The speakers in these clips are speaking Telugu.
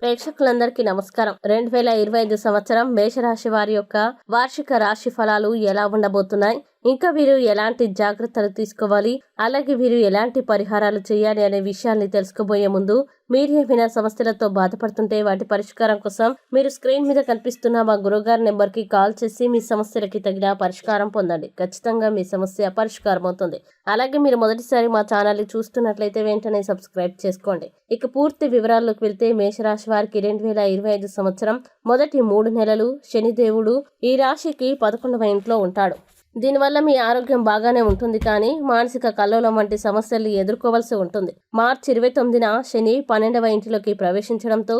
ప్రేక్షకులందరికీ నమస్కారం. రెండు వేల ఇరవై ఐదు సంవత్సరం మేషరాశి వారి యొక్క వార్షిక రాశి ఫలాలు ఎలా ఉండబోతున్నాయి? ఇంకా వీరు ఎలాంటి జాగ్రత్తలు తీసుకోవాలి? అలాగే వీరు ఎలాంటి పరిహారాలు చేయాలి అనే విషయాన్ని తెలుసుకోబోయే ముందు మీరు ఏమైనా సమస్యలతో బాధపడుతుంటే వాటి పరిష్కారం కోసం మీరు స్క్రీన్ మీద కనిపిస్తున్న మా గురుగారి నెంబర్కి కాల్ చేసి మీ సమస్యలకి తగిన పరిష్కారం పొందండి. ఖచ్చితంగా మీ సమస్య పరిష్కారం అవుతుంది అలాగే మీరు మొదటిసారి మా ఛానల్ చూస్తున్నట్లయితే వెంటనే సబ్స్క్రైబ్ చేసుకోండి. ఇక పూర్తి వివరాల్లోకి వెళ్తే మేషరాశి వారికి రెండు వేల ఇరవై ఐదు సంవత్సరం మొదటి మూడు నెలలు శనిదేవుడు ఈ రాశికి పదకొండవ ఇంట్లో ఉంటాడు. దీనివల్ల మీ ఆరోగ్యం బాగానే ఉంటుంది కానీ మానసిక కల్లోలం వంటి సమస్యలు ఎదుర్కోవాల్సి ఉంటుంది. మార్చి ఇరవై తొమ్మిదిన శని పన్నెండవ ఇంటిలోకి ప్రవేశించడంతో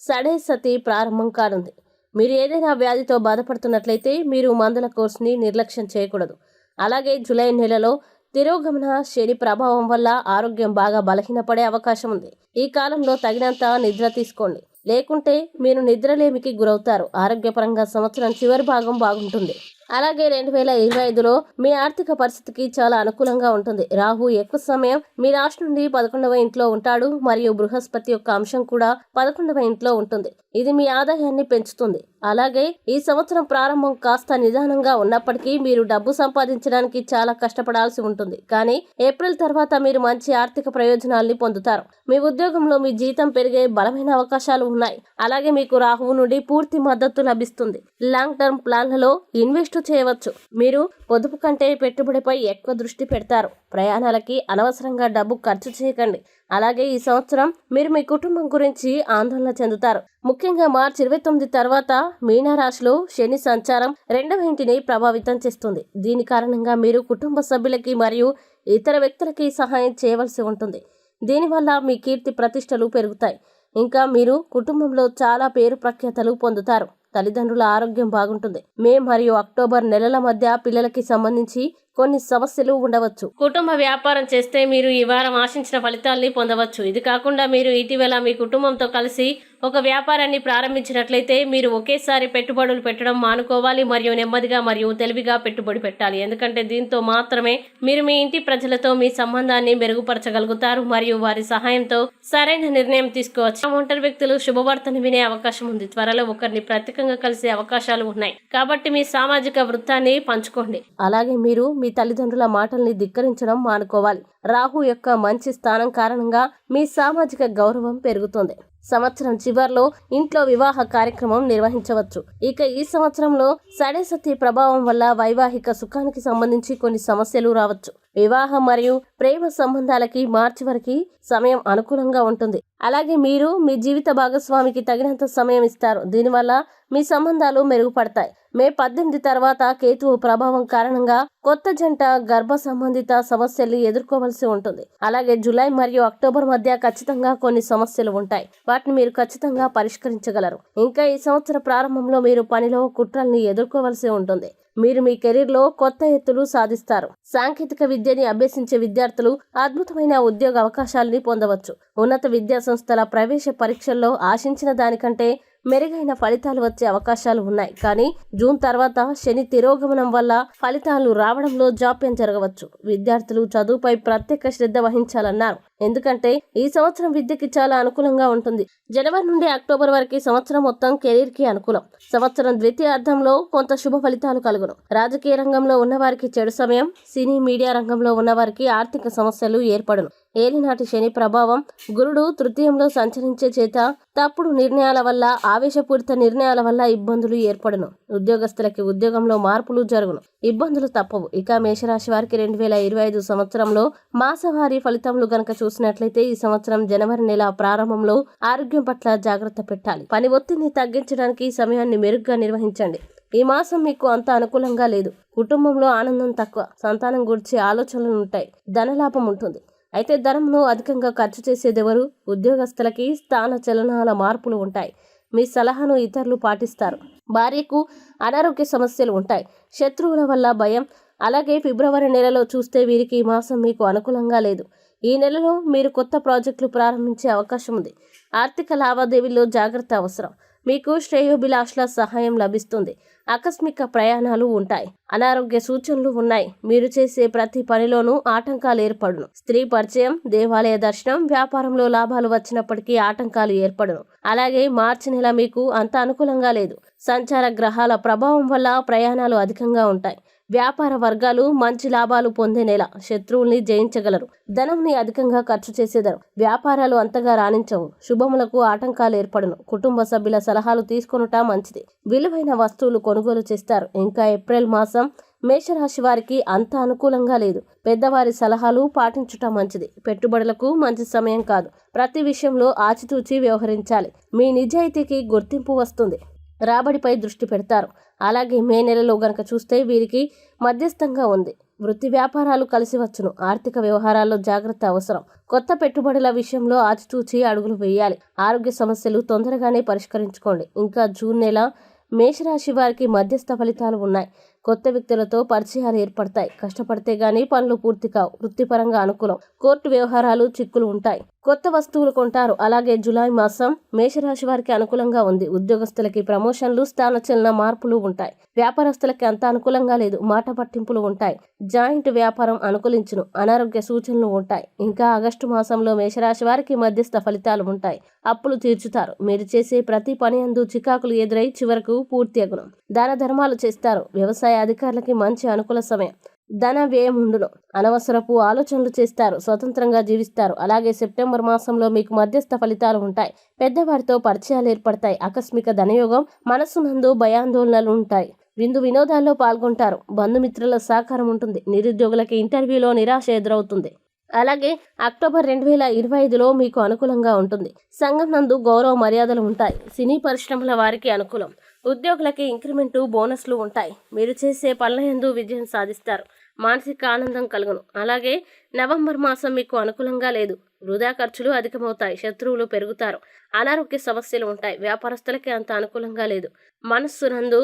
సడే సతి ప్రారంభం కానుంది. మీరు ఏదైనా వ్యాధితో బాధపడుతున్నట్లయితే మీరు మందుల కోర్సుని నిర్లక్ష్యం చేయకూడదు. అలాగే జూలై నెలలో తిరోగమన శని ప్రభావం వల్ల ఆరోగ్యం బాగా బలహీనపడే అవకాశం ఉంది. ఈ కాలంలో తగినంత నిద్ర తీసుకోండి. లేకుంటే మీరు నిద్రలేమికి గురవుతారు. ఆరోగ్యపరంగా సంవత్సరం చివరి భాగం బాగుంటుంది. అలాగే రెండు వేల ఇరవై ఐదులో మీ ఆర్థిక పరిస్థితికి చాలా అనుకూలంగా ఉంటుంది. రాహు ఎక్కువ సమయం మీ రాశి నుండి పదకొండవ ఇంట్లో ఉంటాడు. మరియు బృహస్పతి యొక్క అంశం కూడా పదకొండవ ఇంట్లో ఉంటుంది. ఇది మీ ఆదాయాన్ని పెంచుతుంది. అలాగే ఈ సంవత్సరం ప్రారంభం కాస్త నిదానంగా ఉన్నప్పటికీ మీరు డబ్బు సంపాదించడానికి చాలా కష్టపడాల్సి ఉంటుంది. కానీ ఏప్రిల్ తర్వాత మీరు మంచి ఆర్థిక ప్రయోజనాల్ని పొందుతారు. మీ ఉద్యోగంలో మీ జీతం పెరిగే బలమైన అవకాశాలు ఉన్నాయి. అలాగే మీకు రాహువు నుండి పూర్తి మద్దతు లభిస్తుంది. లాంగ్ టర్మ్ ప్లాన్లలో ఇన్వెస్ట్ చేయవచ్చు. మీరు పొదుపు కంటే పెట్టుబడిపై ఎక్కువ దృష్టి పెడతారు. ప్రయాణాలకి అనవసరంగా డబ్బు ఖర్చు చేయకండి. అలాగే ఈ సంవత్సరం మీరు మీ కుటుంబం గురించి ఆందోళన చెందుతారు. ముఖ్యంగా మార్చి ఇరవై తొమ్మిది తర్వాత మీనారాశిలో శని సంచారం రెండవ ఇంటిని ప్రభావితం చేస్తుంది. దీని కారణంగా మీరు కుటుంబ సభ్యులకి మరియు ఇతర వ్యక్తులకి సహాయం చేయవలసి ఉంటుంది. దీనివల్ల మీ కీర్తి ప్రతిష్టలు పెరుగుతాయి. ఇంకా మీరు కుటుంబంలో చాలా పేరు ప్రఖ్యాతలు పొందుతారు. తల్లిదండ్రుల ఆరోగ్యం బాగుంటుంది. మే మరియు అక్టోబర్ నెలల మధ్య పిల్లలకి సంబంధించి కొన్ని సమస్యలు ఉండవచ్చు. కుటుంబ వ్యాపారం చేస్తే మీరు ఈ వారం ఆశించిన ఫలితాల్ని పొందవచ్చు. ఇది కాకుండా మీరు ఇటీవల మీ కుటుంబంతో కలిసి ఒక వ్యాపారాన్ని ప్రారంభించినట్లయితే మీరు ఒకేసారి పెట్టుబడులు పెట్టడం మానుకోవాలి మరియు నెమ్మదిగా మరియు తెలివిగా పెట్టుబడి పెట్టాలి. ఎందుకంటే దీంతో మాత్రమే మీరు మీ ఇంటి ప్రజలతో మీ సంబంధాన్ని మెరుగుపరచగలుగుతారు మరియు వారి సహాయంతో సరైన నిర్ణయం తీసుకోవచ్చు. ఒంటరి వ్యక్తులు శుభవార్తను వినే అవకాశం ఉంది. త్వరలో ఒకరిని ప్రత్యేకంగా కలిసే అవకాశాలు ఉన్నాయి. కాబట్టి మీ సామాజిక వృత్తాన్ని పంచుకోండి. అలాగే మీరు మీ మీ తల్లిదండ్రుల మాటల్ని ధిక్కరించడం మానుకోవాలి. రాహు యొక్క మంచి స్థానం కారణంగా మీ సామాజిక గౌరవం పెరుగుతుంది. సంవత్సరం చివర్లో ఇంట్లో వివాహ కార్యక్రమం నిర్వహించవచ్చు. ఇక ఈ సంవత్సరంలో సడేసతి ప్రభావం వల్ల వైవాహిక సుఖానికి సంబంధించి కొన్ని సమస్యలు రావచ్చు. వివాహం మరియు ప్రేమ సంబంధాలకి మార్చి వరకు సమయం అనుకూలంగా ఉంటుంది. అలాగే మీరు మీ జీవిత భాగస్వామికి తగినంత సమయం ఇస్తారు. దీనివల్ల మీ సంబంధాలు మెరుగుపడతాయి. మే పద్దెనిమిది తర్వాత కేతువు ప్రభావం కారణంగా కొత్త జంట గర్భ సంబంధిత సమస్యలు ఎదుర్కోవలసి ఉంటుంది. అలాగే జులై మరియు అక్టోబర్ మధ్య ఖచ్చితంగా కొన్ని సమస్యలు ఉంటాయి. వాటిని మీరు ఖచ్చితంగా పరిష్కరించగలరు. ఇంకా ఈ సంవత్సర ప్రారంభంలో మీరు పనిలో కుట్రల్ని ఎదుర్కోవలసి ఉంటుంది. మీరు మీ కెరీర్లో కొత్త ఎత్తులు సాధిస్తారు. సాంకేతిక విద్యని అభ్యసించే విద్యార్థులు అద్భుతమైన ఉద్యోగ అవకాశాలని పొందవచ్చు. ఉన్నత విద్యా సంస్థల ప్రవేశ పరీక్షల్లో ఆశించిన దానికంటే మెరుగైన ఫలితాలు వచ్చే అవకాశాలు ఉన్నాయి. కానీ జూన్ తర్వాత శని తిరోగమనం వల్ల ఫలితాలు రావడంలో జాప్యం జరగవచ్చు. విద్యార్థులు చదువుపై ప్రత్యేక శ్రద్ధ వహించాలన్నారు. ఎందుకంటే ఈ సంవత్సరం విద్యకి చాలా అనుకూలంగా ఉంటుంది. జనవరి నుండి అక్టోబర్ వరకు సంవత్సరం మొత్తం కెరీర్కి అనుకూలం. సంవత్సరం ద్వితీయార్థంలో కొంత శుభ ఫలితాలు కలుగును. రాజకీయ రంగంలో ఉన్నవారికి చెడు సమయం సినీ మీడియా రంగంలో ఉన్నవారికి ఆర్థిక సమస్యలు ఏర్పడును. ఏలినాటి శని ప్రభావం గురుడు తృతీయంలో సంచరించే చేత తప్పుడు నిర్ణయాల వల్ల ఆవేశపూరిత నిర్ణయాల వల్ల ఇబ్బందులు ఏర్పడను. ఉద్యోగస్తులకి ఉద్యోగంలో మార్పులు జరుగును. ఇబ్బందులు తప్పవు. ఇక మేషరాశి వారికి రెండు వేల ఇరవై ఐదు సంవత్సరంలో మాసవారీ ఫలితములు గనక చూసినట్లయితే ఈ సంవత్సరం జనవరి నెల ప్రారంభంలో ఆరోగ్యం పట్ల జాగ్రత్త పెట్టాలి. పని ఒత్తిడిని తగ్గించడానికి ఈ సమయాన్ని మెరుగ్గా నిర్వహించండి. ఈ మాసం మీకు అంత అనుకూలంగా లేదు. కుటుంబంలో ఆనందం తక్కువ. సంతానం గురించి ఆలోచనలు ఉంటాయి. ధనలాభం ఉంటుంది. అయితే ధనంలో అధికంగా ఖర్చు చేసేదెవరు? ఉద్యోగస్తులకి స్థాన చలనాల మార్పులు ఉంటాయి. మీ సలహాను ఇతరులు పాటిస్తారు. భార్యకు అనారోగ్య సమస్యలు ఉంటాయి. శత్రువుల వల్ల భయం. అలాగే ఫిబ్రవరి నెలలో చూస్తే వీరికి ఈ మాసం మీకు అనుకూలంగా లేదు. ఈ నెలలో మీరు కొత్త ప్రాజెక్టులు ప్రారంభించే అవకాశం ఉంది. ఆర్థిక లావాదేవీల్లో జాగ్రత్త అవసరం. మీకు శ్రేయోభిలాషుల సహాయం లభిస్తుంది. ఆకస్మిక ప్రయాణాలు ఉంటాయి. అనారోగ్య సూచనలు ఉన్నాయి. మీరు చేసే ప్రతి పనిలోనూ ఆటంకాలు ఏర్పడును. స్త్రీ పరిచయం దేవాలయ దర్శనం వ్యాపారంలో లాభాలు వచ్చినప్పటికీ ఆటంకాలు ఏర్పడును. అలాగే మార్చి నెల మీకు అంత అనుకూలంగా లేదు. సంచార గ్రహాల ప్రభావం వల్ల ప్రయాణాలు అధికంగా ఉంటాయి. వ్యాపార వర్గాలు మంచి లాభాలు పొందే నెల. శత్రువుల్ని జయించగలరు. ధనంని అధికంగా ఖర్చు చేసేదారు. వ్యాపారాలు అంతగా రాణించవు. శుభములకు ఆటంకాలు ఏర్పడును. కుటుంబ సభ్యుల సలహాలు తీసుకొనుట మంచిది. విలువైన వస్తువులు కొనుగోలు చేస్తారు. ఇంకా ఏప్రిల్ మాసం మేషరాశి వారికి అంత అనుకూలంగా లేదు. పెద్దవారి సలహాలు పాటించుట మంచిది. పెట్టుబడులకు మంచి సమయం కాదు. ప్రతి విషయంలో ఆచితూచి వ్యవహరించాలి. మీ నిజాయితీకి గుర్తింపు వస్తుంది. రాబడిపై దృష్టి పెడతారు. అలాగే మే నెలలో గనక చూస్తే వీరికి మధ్యస్థంగా ఉంది. వృత్తి వ్యాపారాలు కలిసి వచ్చును. ఆర్థిక వ్యవహారాల్లో జాగ్రత్త అవసరం. కొత్త పెట్టుబడుల విషయంలో ఆచితూచి అడుగులు వేయాలి. ఆరోగ్య సమస్యలు తొందరగానే పరిష్కరించుకోండి. ఇంకా జూన్ నెల మేషరాశి వారికి మధ్యస్థ ఫలితాలు ఉన్నాయి. కొత్త వ్యక్తులతో పరిచయాలు ఏర్పడతాయి. కష్టపడితే గానీ పనులు పూర్తి కావు. వృత్తిపరంగా అనుకూలం. కోర్టు వ్యవహారాలు చిక్కులు ఉంటాయి. కొత్త వస్తువులు కొంటారు. అలాగే జులై మాసం మేషరాశి వారికి అనుకూలంగా ఉంది. ఉద్యోగస్తులకి ప్రమోషన్లు స్థానచలన మార్పులు ఉంటాయి. వ్యాపారస్తులకి అంత అనుకూలంగా లేదు. మాట పట్టింపులు ఉంటాయి. జాయింట్ వ్యాపారం అనుకూలించును. అనారోగ్య సూచనలు ఉంటాయి. ఇంకా ఆగస్టు మాసంలో మేషరాశి వారికి మధ్యస్థ ఫలితాలు ఉంటాయి. అప్పులు తీర్చుతారు. మీరు చేసే ప్రతి పని అందు చికాకులు ఎదురై చివరకు పూర్తి అగుణం దాన ధర్మాలు చేస్తారు. వ్యవసాయ అధికారులకి మంచి అనుకూల సమయం. ధన వ్యయం ఉండును. అనవసరపు ఆలోచనలు చేస్తారు. స్వతంత్రంగా జీవిస్తారు. అలాగే సెప్టెంబర్ మాసంలో మీకు మధ్యస్థ ఫలితాలు ఉంటాయి. పెద్దవారితో పరిచయాలు ఏర్పడతాయి. ఆకస్మిక ధనయోగం మనస్సునందు భయాందోళనలు ఉంటాయి. విందు వినోదాల్లో పాల్గొంటారు. బంధుమిత్రుల సహకారం ఉంటుంది. నిరుద్యోగులకి ఇంటర్వ్యూలో నిరాశ ఎదురవుతుంది. అలాగే అక్టోబర్ రెండు వేల ఇరవై ఐదులో మీకు అనుకూలంగా ఉంటుంది. సంఘం నందు గౌరవ మర్యాదలు ఉంటాయి. సినీ పరిశ్రమల వారికి అనుకూలం. ఉద్యోగులకి ఇంక్రిమెంటు బోనస్లు ఉంటాయి. మీరు చేసే పనుల యందు విజయం సాధిస్తారు. మానసిక ఆనందం కలుగును. అలాగే నవంబర్ మాసం మీకు అనుకూలంగా లేదు. వృధా ఖర్చులు అధికమవుతాయి. శత్రువులు పెరుగుతారు. అనారోగ్య సమస్యలు ఉంటాయి. వ్యాపారస్తులకి అంత అనుకూలంగా లేదు. మనస్సు నందు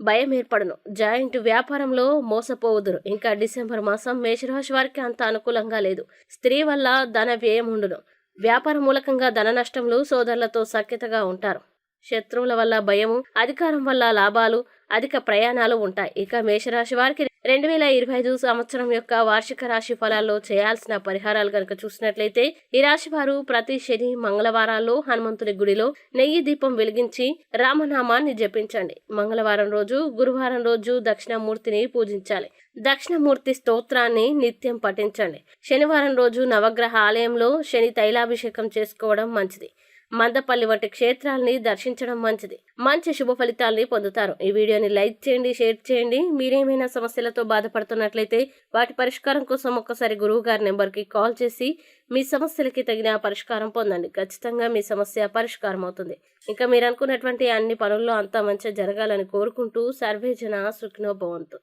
భయం ఏర్పడను. జాయింట్ వ్యాపారంలో మోసపోవుదురు. ఇంకా డిసెంబర్ మాసం మేషరాశి వారికి అంత అనుకూలంగా లేదు. స్త్రీ వల్ల ధన వ్యయం ఉండును. వ్యాపార మూలకంగా ధన నష్టంలో సోదరులతో సఖ్యతగా ఉంటారు. శత్రువుల వల్ల భయము అధికారం వల్ల లాభాలు అధిక ప్రయాణాలు ఉంటాయి. ఇక మేషరాశి వారికి రెండు వేల ఇరవై ఐదు సంవత్సరం యొక్క వార్షిక రాశి ఫలాల్లో చేయాల్సిన పరిహారాలు కనుక చూసినట్లయితే ఈ రాశి వారు ప్రతి శని మంగళవారాల్లో హనుమంతుని గుడిలో నెయ్యి దీపం వెలిగించి రామనామాన్ని జపించండి. మంగళవారం రోజు గురువారం రోజు దక్షిణమూర్తిని పూజించాలి. దక్షిణమూర్తి స్తోత్రాన్ని నిత్యం పఠించండి. శనివారం రోజు నవగ్రహ ఆలయంలో శని తైలాభిషేకం చేసుకోవడం మంచిది. మందపల్లి వంటి క్షేత్రాలని దర్శించడం మంచిది. మంచి శుభ ఫలితాలని పొందుతారు. ఈ వీడియోని లైక్ చేయండి షేర్ చేయండి. మీరేమైనా సమస్యలతో బాధపడుతున్నట్లయితే వాటి పరిష్కారం కోసం ఒక్కసారి గురువు గారి నెంబర్కి కాల్ చేసి మీ సమస్యలకి తగిన పరిష్కారం పొందండి. ఖచ్చితంగా మీ సమస్య పరిష్కారం అవుతుంది. ఇంకా మీరు అనుకున్నటువంటి అన్ని పనుల్లో అంతా మంచిగా జరగాలని కోరుకుంటూ సర్వేజన సుఖినోభవంతు